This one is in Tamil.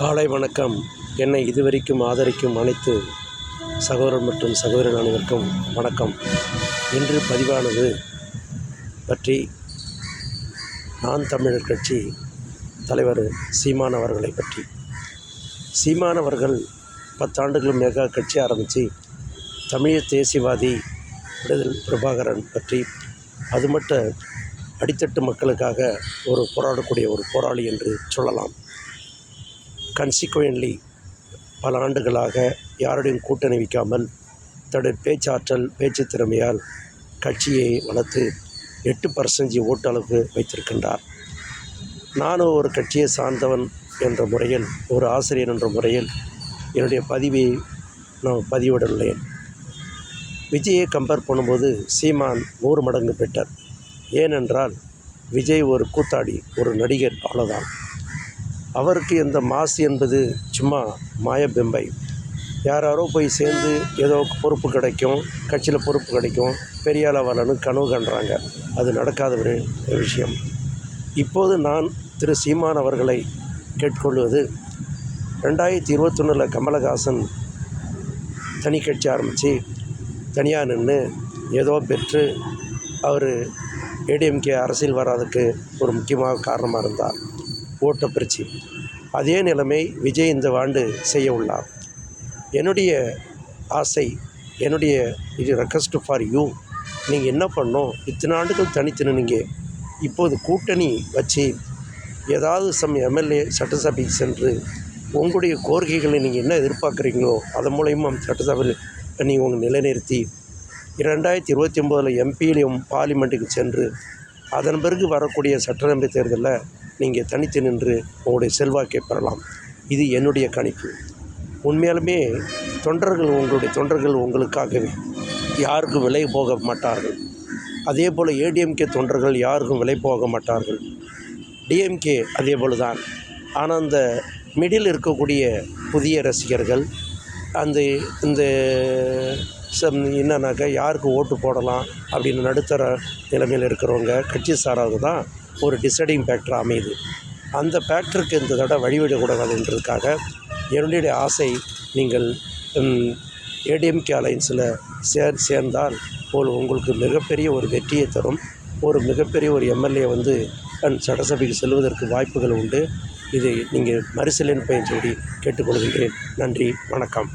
காலை வணக்கம். என்னை இதுவரைக்கும் ஆதரிக்கும் அனைத்து சகோதரர் மற்றும் சகோதரர் அனைவருக்கும் வணக்கம். இன்று பதிவானது பற்றி நான் தமிழர் கட்சி தலைவர் சீமான் அவர்களை பற்றி. சீமான் அவர்கள் பத்தாண்டுகளும் மேக கட்சி ஆரம்பித்து தமிழ் தேசியவாதி விடுதல் பிரபாகரன் பற்றி அது மட்டும் அடித்தட்டு மக்களுக்காக ஒரு போராடக்கூடிய ஒரு போராளி என்று சொல்லலாம். கன்சிக்வென்ட்லி பல ஆண்டுகளாக யாருடையும் கூட்டணி வைக்காமல் தன்னுடைய பேச்சாற்றல் பேச்சு திறமையால் கட்சியை வளர்த்து எட்டு பர்சன்டேஜ் ஓட்டளவுக்கு வைத்திருக்கின்றார். நானும் ஒரு கட்சியை சார்ந்தவன் என்ற முறையில் ஒரு ஆசிரியர் என்ற முறையில் என்னுடைய பதிவை நான் பதிவிடலேன் விஜயை கம்பேர் பண்ணும்போது சீமான் நூறு மடங்கு பெற்றார் ஏனென்றால் விஜய் ஒரு கூத்தாடி ஒரு நடிகர் அவ்வளோதான் அவருக்கு இந்த மாசு என்பது சும்மா மாயபிம்பை யாராரோ போய் சேர்ந்து ஏதோ பொறுப்பு கிடைக்கும் கட்சியில் பொறுப்பு கிடைக்கும் பெரிய ஆளா கனவு கண்டுறாங்க அது நடக்காத ஒரு விஷயம். இப்போது நான் திரு சீமான் அவர்களை கேட்கொள்வது ரெண்டாயிரத்தி இருபத்தொன்னில் கமலஹாசன் தனி கட்சி ஆரம்பித்து தனியாக நின்று ஏதோ பெற்று அவர் ஏடிஎம்கே அரசியல் வராதுக்கு ஒரு முக்கியமாக காரணமாக இருந்தார். ஓட்டை அதே நிலைமை விஜய் இந்த ஆண்டு செய்ய உள்ளார். என்னுடைய ஆசை என்னுடைய இது ரெக்வஸ்ட் ஃபார் யூ நீங்கள் என்ன பண்ணோம் இத்தனை ஆண்டுகள் தனித்து நின்னீங்க. இப்போது கூட்டணி வச்சு ஏதாவது சம் எம்எல்ஏ சட்டசபைக்கு சென்று உங்களுடைய கோரிக்கைகளை நீங்கள் என்ன எதிர்பார்க்குறீங்களோ அதன் மூலயமா சட்டசபையில் நீங்கள் உங்கள் நிலைநிறுத்தி இரண்டாயிரத்தி இருபத்தி ஒம்போதில் எம்பியிலையும் பார்லிமெண்ட்டுக்கு சென்று அதன் பிறகு வரக்கூடிய சட்டசபை தேர்தலில் நீங்கள் தனித்து நின்று உங்களுடைய செல்வாக்கை பெறலாம். இது என்னுடைய கணிப்பு. உண்மையாலுமே தொண்டர்கள் உங்களுடைய தொண்டர்கள் உங்களுக்காகவே. யாருக்கும் விலை போக மாட்டார்கள். அதே போல் ஏடிஎம்கே தொண்டர்கள் யாருக்கும் விலை போக மாட்டார்கள். டிஎம்கே அதே போல் தான். ஆனால் அந்த மிடில் இருக்கக்கூடிய புதிய ரசிகர்கள் அந்த இந்த என்னன்னாக்கா யாருக்கு ஓட்டு போடலாம் அப்படின்னு நடுத்தர நிலைமையில் இருக்கிறவங்க கட்சி சாராக தான் ஒரு டிசைடிங் ஃபேக்டர் அமையுது. அந்த ஃபேக்டருக்கு இந்த தடவை வழிவிடக்கூடாதுன்றதுக்காக என்னுடைய ஆசை நீங்கள் ஏடிஎம்கே அலையன்ஸில் சேர் சேர்ந்தால் போல் உங்களுக்கு மிகப்பெரிய ஒரு வெற்றியை தரும். ஒரு மிகப்பெரிய ஒரு எம்எல்ஏ வந்து சட்டசபைக்கு செல்வதற்கு வாய்ப்புகள் உண்டு. இதை நீங்கள் மறுசீலனை பயன் சொல்லி கேட்டுக்கொள்கின்றேன். நன்றி வணக்கம்.